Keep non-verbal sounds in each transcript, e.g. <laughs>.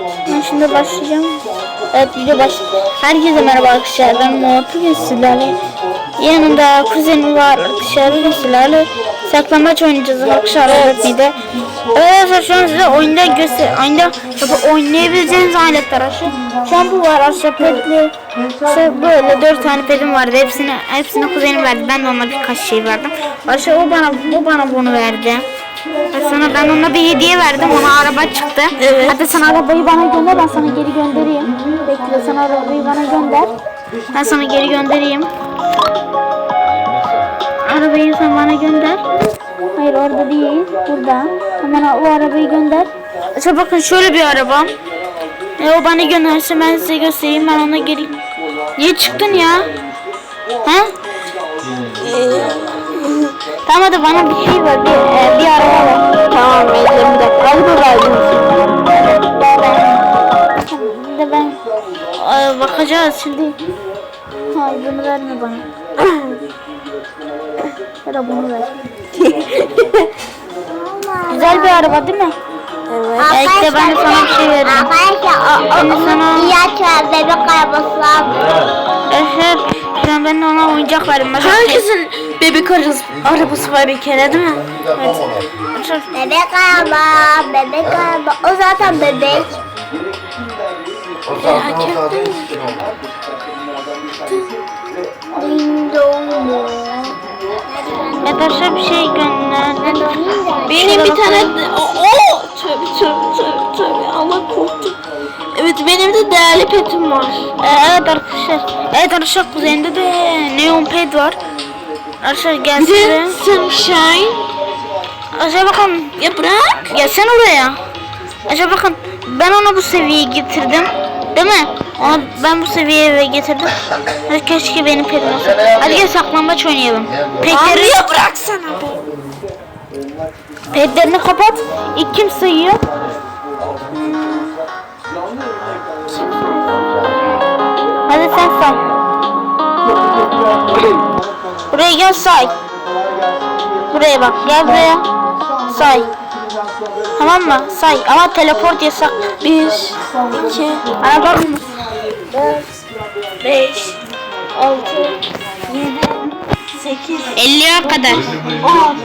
Ben şimdi başlayacağım. Evet video baş. Herkese merhaba arkadaşlar. Ben Murat bugün sizlerle. Yanımda kuzenim var arkadaşlar. Bugün sizlerle saklambaç oynayacağız arkadaşlar. Evet bir de. Evet arkadaşlar şu an size oyunda göster. Oyunda tabi oynayabileceğiniz aletler arkadaşlar. Şu an bu var arkadaşlar petli. İşte böyle dört tane pedim vardı. Hepsini hepsini kuzenim verdi. Ben de ona birkaç şey verdim. Arkadaşlar o bana o bana bunu verdi. Sonra ben ona bir hediye verdim. Ona araba çıktı. Evet. Hatta sen arabayı bana gönder. Ben sana geri göndereyim. Bekle sen arabayı bana gönder. Ben sana geri göndereyim. Arabayı sen bana gönder. Hayır orada değil. Burada. Hemen o arabayı gönder. İşte bakın şöyle bir araba. E, o bana gönderse ben size göstereyim. Ben ona geri... Niye çıktın ya? He? Tamam hadi bana bir şey ver. Bir, e, bir araba ver. Tamam bekle bir dakika. Verdim. Bir de ben Ay, bakacağız şimdi. Hayır bunu verme bana. <coughs> ya da bunu ver. <laughs> Güzel bir araba değil mi? Evet. Belki de ben de sana bir şey veririm. Arkadaşlar o, o, sana- ihtiyaç var bebek arabası lazım. Evet. Şu an ben de ona oyuncak verdim. Mesela Herkesin bebek arabası, arabası var bir kere değil mi? Bebek araba, bebek araba. O zaten bebek. Ding dong mu? Arkadaşlar bir şey gönderdim. Benim bir tane... O, o! Tövbe tövbe tövbe tövbe. Allah korktum. Evet benim de değerli petim var. Evet arkadaşlar. Evet arkadaşlar kuzeninde de neon ped var. Arkadaşlar Bir gelsin. de sunshine. Arkadaşlar bakın Ya bırak. Gelsene oraya. Acaba bakın ben onu bu seviyeye getirdim. Değil mi? Onu ben bu seviyeye getirdim. Hadi keşke benim pedim olsa. Hadi gel saklambaç oynayalım. Abi Petleri, ya bıraksana petlerini kapat. İlk kim sayıyor? Hadi sen say. Buraya gel say. Buraya bak gel buraya. Say. Tamam mı? Say ama teleport yasak. Bir, iki, Ana bak. beş, altı, yedi, sekiz, 50'ye kadar. on,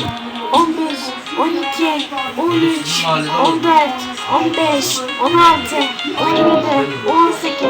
on bir, on iki, on üç, on dört, on beş, on altı, on yedi, on sekiz,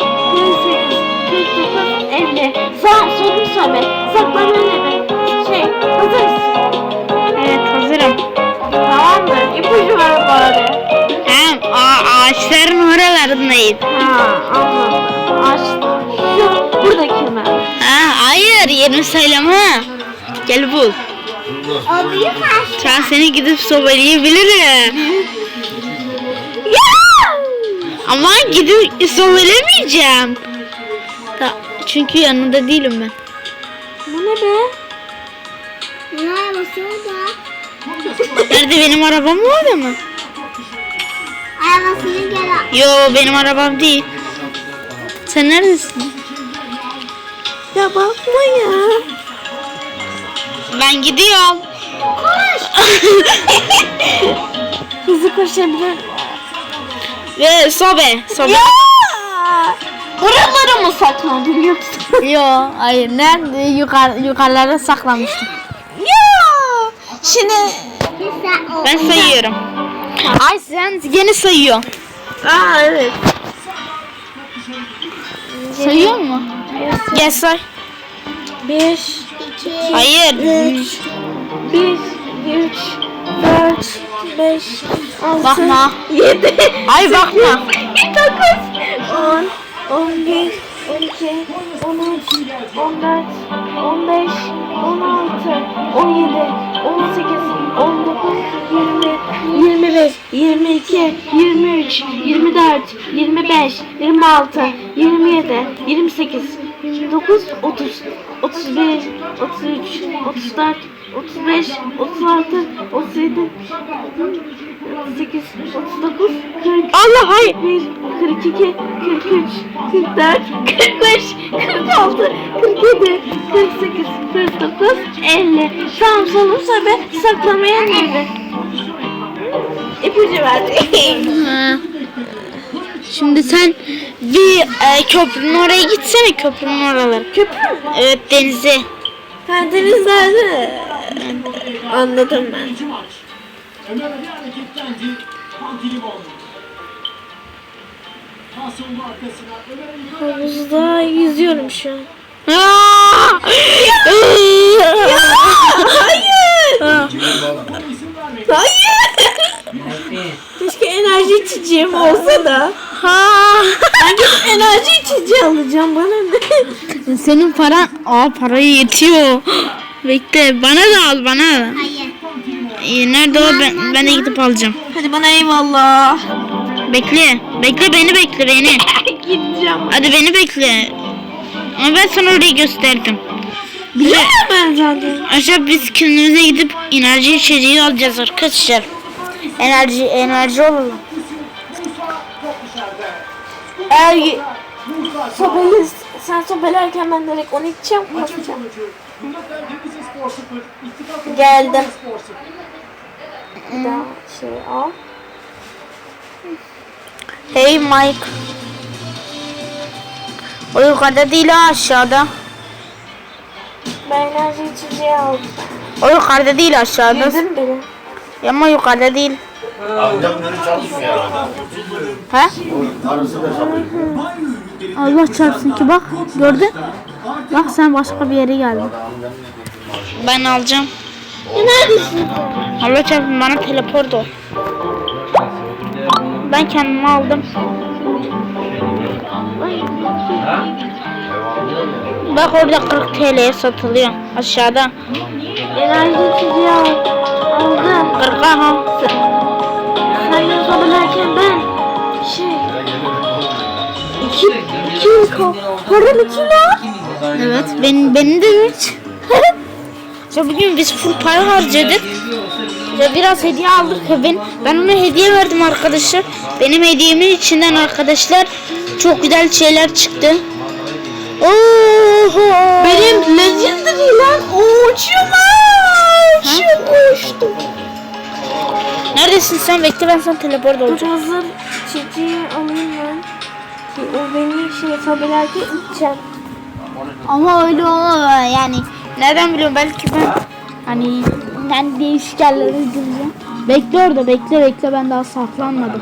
aa, ağaçların oralarındayım. Ha, anladım. Açtım. Şu, buradaki mi? Ha, hayır yerini söyleme. Gel bul. O büyük aşk. An seni gidip sobeleyebilirim. Ama gidip sobelemeyeceğim. Ta- çünkü yanında değilim ben. Bu ne be? Ne arabası o da? Nerede benim arabam var mı? Arabasını gel. Yo benim arabam değil. Sen neredesin? Ya bakma ya. Ben gidiyorum. <laughs> Hızlı koşabilir. Ve sobe. Sobe. Ya! Buralara mı saklandın yoksa? Yo hayır nerede yukarı yukarılara saklamıştım. ya! Şimdi... Ben sayıyorum. Ay sen yeni sayıyorsun. Aa evet. Sayıyor mu? Gel say. Bir, İki. Hayır. üç, bir, üç, dört, beş, altı, Bakma. yedi, Ay bakma. <laughs> dokuz, on, on bir, 12, 13, 14, 15, 16, 17, 18, 19, 20, 21, 22, 23, 24, 25, 26, 27, 28, 29, 30, 31, 33, 34, 35, 36, 37, 38, 39, 40. Allah hayır. 42, 43, 44, 45, 46, 47, 48, 49, 50. Tamam sonun sobe saklamaya nerede? İpucu verdi. Ha. Şimdi sen bir e, köprünün oraya gitsene köprünün oraları. Köprü mü? Evet denize. Karadeniz nerede? Anladım ben. Ömer Ali hareketlendi. Pantilimon. Pas oldu arkasına. Ömer Ali Havuzda yüzüyorum şu an. Hayır. Keşke enerji içeceğim olsa da. Ha! Ben gidip enerji içeceği alacağım bana ne? Senin paran, aa parayı yetiyor. Bekle bana da al bana da. Hayır. Ee, nerede o ben, ben de gidip alacağım. Hadi bana eyvallah. Bekle, bekle beni bekle beni. <laughs> Gideceğim. Hadi beni bekle. Ama ben sana orayı gösterdim. Biliyorum ben zaten. Aşağı biz kendimize gidip enerji içeceği alacağız arkadaşlar. Enerji, enerji olalım. Eğer sobeli, sen sobelerken ben direkt onu içeceğim konuşacağım. Sonucu. Kırmızı Denizli Spor 0. İttifak Geldim. Spor 0. Bir daha şey al. Hey Mike. O yukarıda değil ha aşağıda. Ben enerji içeceği aldım. O yukarıda değil aşağıda. Yedin beni. Ama yukarıda değil. Amcamları çalışmıyor. He? Karısı da çalışıyor. Allah çarpsın ki bak gördün. Bak sen başka bir yere geldin. Ben alacağım. Neredesin? Allah çarpsın bana teleport ol. Ben kendimi aldım. Bak orada 40 TL'ye satılıyor aşağıda. Enerji içeceği al. Aldım. 40 ha. Sen de sobelerken ben şey iki iki param iki la. Evet benim benim de 3. <laughs> ya bugün biz full para harcadık. Ya biraz hediye aldık ben ben ona hediye verdim arkadaşlar. Benim hediyemin içinden arkadaşlar çok güzel şeyler çıktı. Oho. Benim legendary lan. Oo uçuyor lan. Uçuyor uçtu. Neredesin sen? Bekle ben sana teleport olacağım. Hazır çiçeği alayım ben. Ki o beni şey sobelerken içeceğim. Ama öyle olmuyor yani. Nereden biliyorum belki ben hani ben değişik yerlere gideceğim. Bekle orada bekle bekle ben daha saklanmadım.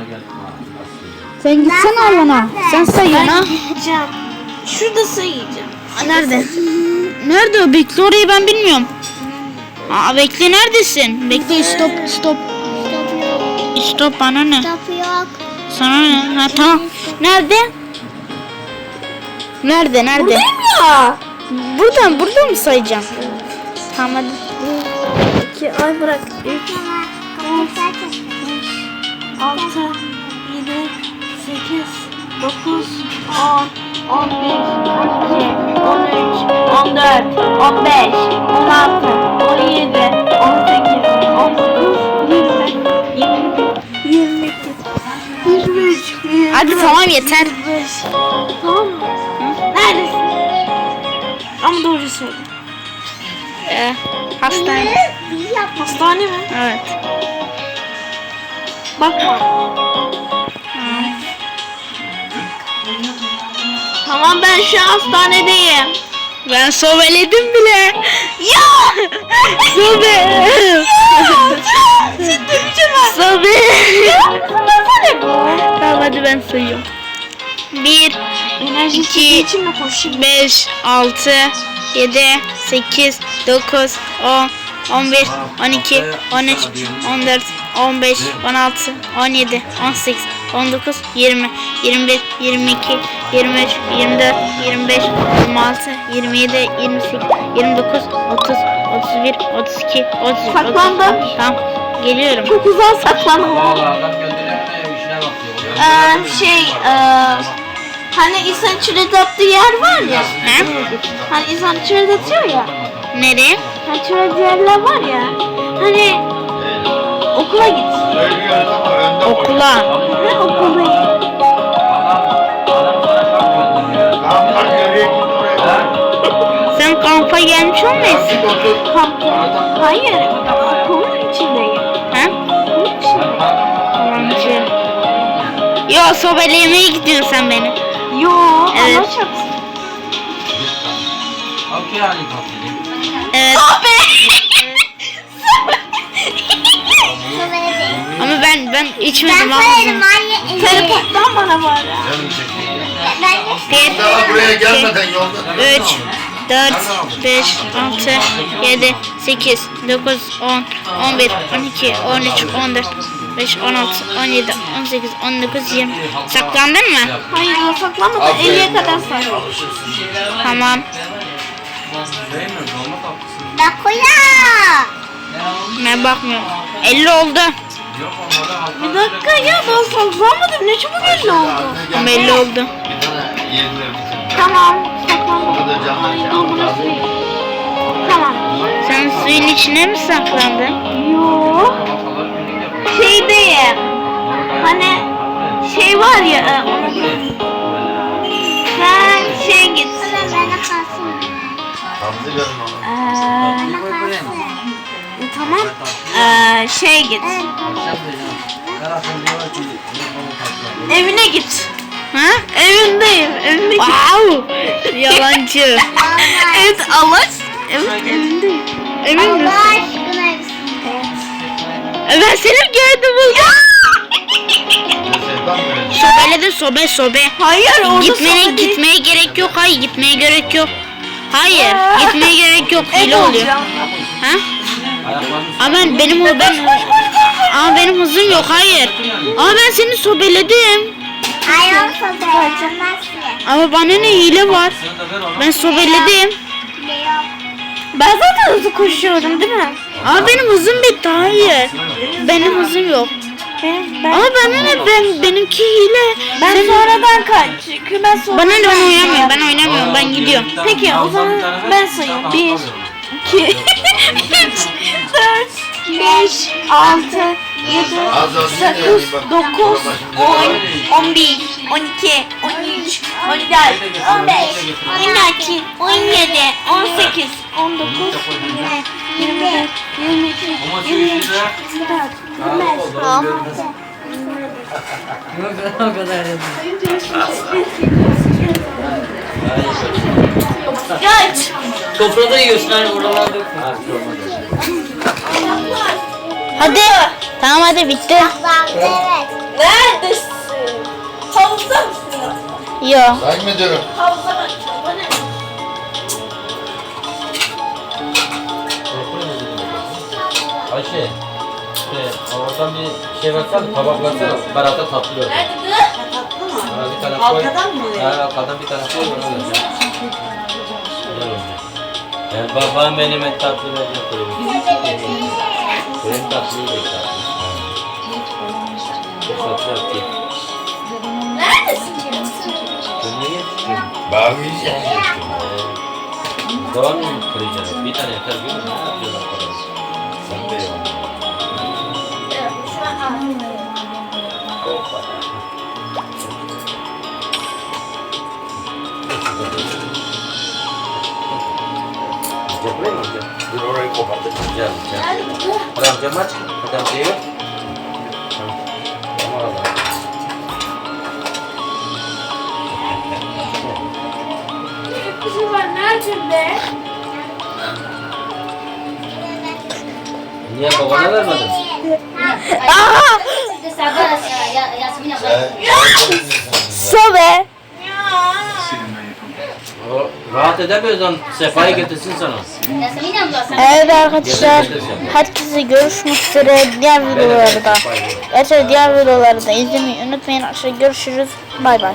Sen gitsene alana. Sen sayıyorsun ha. Gideceğim. Şurada sayacağım. Aa, Nerede? Nerede o? Bekle orayı ben bilmiyorum. Aa bekle neredesin? Bekle stop stop. Stop yok. Stop bana ne? Stop yok. Sana ne? Ha tamam. Nerede? Nerede nerede? Buradayım ya. Buradan burada mı sayacağım? Tamam hadi. İki ay bırak. Üç, Arkadaşlar çok altı, yedi, sekiz, dokuz, on, on bir, on iki, on üç, on dört, on beş, on altı, on yedi, on sekiz, on dokuz, yirmi, yirmi bir, yirmi iki, yirmi üç, yirmi Hadi dört, tamam yeter. yirmi beş. Tamam mı? Neredesin? Ama doğru söyle. Ee, hastane. Hastane mi? Evet. Bakma. Tamam ben şu an hastanedeyim. Ben sobeledim bile. Ya! Sobe. Sobe. tamam hadi ben sayıyorum. 1, Enerji İki. içeceği için mi koşayım? 5, 6, 7, 8, 9, 10, 11, 12, 13, 14, 15, 16, 17, 18, 19, 20, 21, 22, 23, 24, 25, 26, 27, 28, 29, 30, 31, 32, 33, Saklandım. 34. Tamam. Geliyorum. Çok güzel saklandım. Ee, şey, e, hani insan çürüt attığı yer var ya. He? Hani insan çürüt atıyor ya. Nereye? Hani çürüt yerler var ya. Hani okula git. Okula. Ne okula git. Sen kampa gelmiş olmayasın. Kampta. Hayır. Okulun içindeyim. Ha? Okulun içinde. Yalancı. Yo sobelemeye gidiyorsun sen beni. Yo, Evet. Allah çarpsın. Ali tatlıyım. Evet. <laughs> Ama ben ben içmedim Ben ama. sayarım anne. Teleporttan bana var ya. Canım çekti. Ben de Bir, Daha buraya gelmeden yolda. 3, 4, 5, 6, 7, 8, 9, 10, 11, 12, 13, 14, 15, 16, 17, 18, 19, 20. Saklandın mı? Hayır, saklanmadım. Aferin 50'ye ya. kadar say. Tamam. Koyar. Ben bakmıyorum. 50 oldu. Yok. Bir dakika ya ben saklanmadım. Ne çabuk 50 oldu. Ama 50 oldu. Tamam, saklanmadım. Tamam. Sen suyun içine mi saklandın? Yo, Halkalar birlik yapıyor. Şeydeyim. Hani şey var ya, e, sen şey git. Ee, tamam. Ee, şey git. Evine git. Ha? Evindeyim. Evinde git. Wow. Yalancı. <laughs> Evet Allah. Evet evindeyim. Emin misin? Ben seni gördüm verin. Sobeledin sobe sobe. Hayır orada Gitmeye sana değil. gitmeye gerek yok. Hayır gitmeye gerek yok. Hayır gitmeye gerek yok. Hile oluyor. Ha? Ama ben benim o ben Ama benim hızım yok. Hayır. Ama ben seni sobeledim. Yapamaz ki. Ama bana ne hile var. Ben sobeledim. Ne yok. Ben zaten hızlı koşuyorum değil mi? Ama benim hızım bitti. Hayır. Benim hızım yok. Ben, ben, Ama bana ne ben benimki hile. ben Senin- sonradan kaç. Çünkü ben sonra. Bana ne ben oynamıyorum. Ben oynamıyorum. Ben gidiyorum. Peki o zaman ben sayayım. 1, 2, 3, 4, 5, 6, 7, Az az 8, 9, 10, 11, 12, 13, 14, 15, 16, 17, 18, 19, 20, 21, 22, 23, 24, 25, O kadar Kaç? Sofrada yiyorsun hani buralarda yok. Hadi. Tamam hadi bitti. Evet. Neredesin? Havuzda mısın? Yo. Sayın müdürüm. Havuzda mı? Bana ne? Ayşe. Şey, oradan bir şey versene, tabak versene. Berat'a tatlı ver. Nerede? Tatlı mı? Ha, bir tane koy. Arkadan mı? Ha, arkadan bir tane koy. Onu ver. Yani babam benim en tatlı verecek koyayım. Benim tatlıyı da tatlı. Tatlı yapayım. Neredesin? Bunu yetiştim. Bağırmayacağım. Devam mı kıracaksın? Bir tane yeter değil mi? Ne yapıyorsun arkadaş? Sen de. Yapayım mı <laughs> amca? Dur orayı kopartıp. Gel, gel. Hadi amcam aç. Hadi amcayı ver. Tamam. Tamam adam. Kızım var nerede? Niye babana vermedin? Sen Sobe. Rahat edemiyorsan sefayı getirsin sana. Evet arkadaşlar herkese görüşmek üzere diğer videolarda. Gerçi diğer videolarda izlemeyi unutmayın. Arkadaşlar görüşürüz. Bay bay.